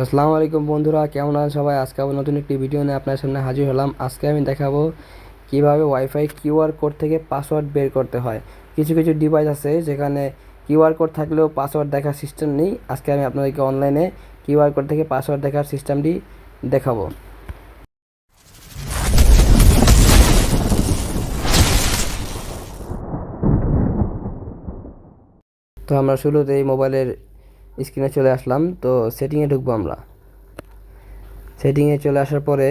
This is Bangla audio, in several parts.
আসসালামু আলাইকুম বন্ধুরা, কেমন আছেন সবাই? আজকে আবার নতুন একটি ভিডিও নিয়ে আপনার সামনে হাজির হলাম। আজকে আমি দেখাবো কীভাবে ওয়াইফাই কিউআর কোড থেকে পাসওয়ার্ড বের করতে হয়। কিছু কিছু ডিভাইস আছে যেখানে কিউআর কোড থাকলেও পাসওয়ার্ড দেখার সিস্টেম নেই। আজকে আমি আপনাদেরকে অনলাইনে কিউআর কোড থেকে পাসওয়ার্ড দেখার সিস্টেমটি দেখাবো। তো আমরা শুরুতে এই মোবাইলের স্ক্রিনে চলে আসলাম। তো সেটিংয়ে ঢুকবো আমরা। সেটিংয়ে চলে আসার পরে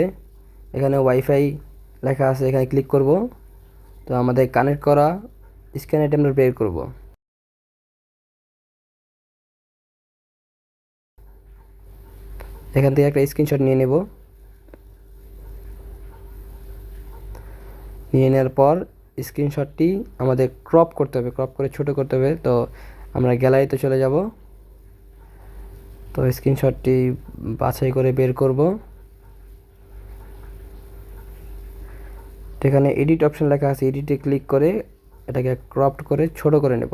এখানে ওয়াইফাই লেখা আছে, এখানে ক্লিক করব। তো আমাদের কানেক্ট করা স্ক্যানেট আমরা বের করব। এখান থেকে একটা স্ক্রিনশট নিয়ে নেব। নিয়ে নেওয়ার পর স্ক্রিনশটটি আমাদের ক্রপ করতে হবে। ক্রপ করে ছোট করতে হবে। তো আমরা গ্যালারিতে চলে যাব। তো স্ক্রিনশটটি বাছাই করে বের করব। এখানে এডিট অপশন লেখা আছে এডিটে ক্লিক করে এটাকে ক্রপড করে ছোট করে নেব।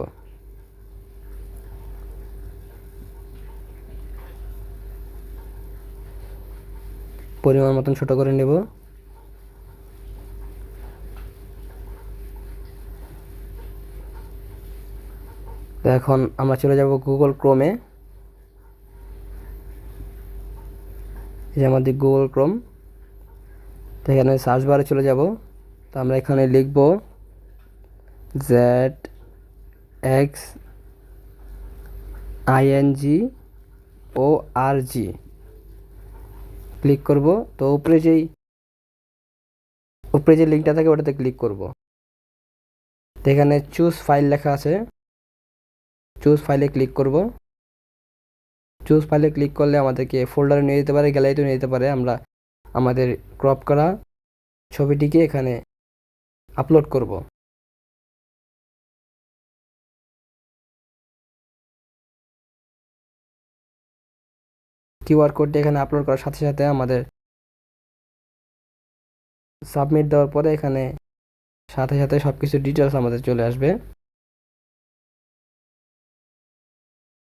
পরিমাণ মতন ছোট করে নেব। এখন আমরা চলে যাব গুগল ক্রোমে যে আমাদের গুগল ক্রোম তো এখানে সার্চ বারে চলে যাব। তো আমরা এখানে লিখব Z X I N G O R G click করব, তো উপরে যেই উপরে যে লিঙ্কটা থাকে ওটাতে ক্লিক করব। তো এখানে চুজ ফাইল লেখা আছে। চুজ ফাইলে ক্লিক করব। চুজ ফাইলে ক্লিক করলে আমাদেরকে ফোল্ডারে নিয়ে যেতে পারে গ্যালারিতেও নিয়ে যেতে পারে। আমরা আমাদের ক্রপ করা ছবিটিকে এখানে আপলোড করব। কিউআর কোডটি এখানে আপলোড করার সাথে সাথে আমাদের সাবমিট দেওয়ার পরে এখানে সাথে সাথে সব কিছু ডিটেলস আমাদের চলে আসবে।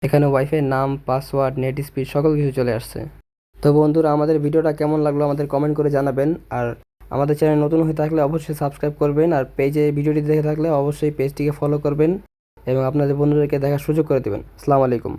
এখানে ওয়াইফাই নাম পাসওয়ার্ড নেট স্পিড সকল কিছু চলে আসছে। তো বন্ধুরা, আমাদের ভিডিওটা কেমন লাগল আমাদের কমেন্ট করে জানাবেন। আর আমাদের চ্যানেল নতুন হয়ে থাকলে অবশ্যই সাবস্ক্রাইব করবেন। আর পেজে ভিডিওটি দেখে থাকলে অবশ্যই পেজটিকে ফলো করবেন এবং আপনাদের বন্ধুদেরকে দেখার সুযোগ করে দেবেন। আসসালামু আলাইকুম।